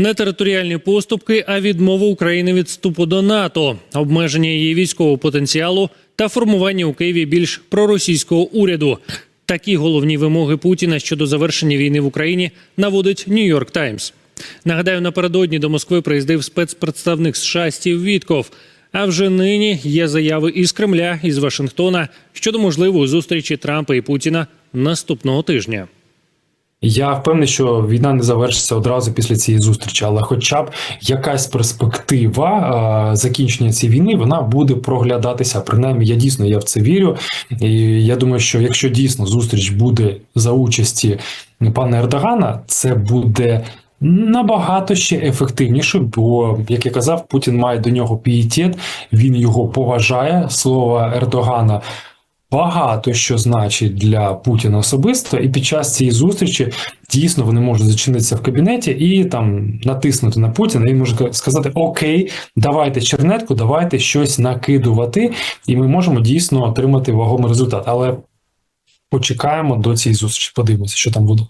Не територіальні поступки, а відмова України від вступу до НАТО, обмеження її військового потенціалу та формування у Києві більш проросійського уряду. Такі головні вимоги Путіна щодо завершення війни в Україні наводить Нью-Йорк Таймс. Нагадаю, напередодні до Москви приїздив спецпредставник США Стів Вітков. А вже нині є заяви із Кремля із Вашингтона щодо можливої зустрічі Трампа і Путіна наступного тижня. Я впевнений, що війна не завершиться одразу після цієї зустрічі, але хоча б якась перспектива а, закінчення цієї війни вона буде проглядатися. Принаймні, я дійсно я в це вірю. І я думаю, що якщо дійсно зустріч буде за участі пана Ердогана, це буде. Набагато ще ефективніше, бо як я казав, Путін має до нього пієтет, він його поважає. Слово Ердогана багато що значить для Путіна особисто, і під час цієї зустрічі дійсно вони можуть зачинитися в кабінеті і там натиснути на Путіна. Він може сказати: Окей, давайте чернетку, давайте щось накидувати, і ми можемо дійсно отримати вагомий результат. Але почекаємо до цієї зустрічі. Подивимося, що там буде.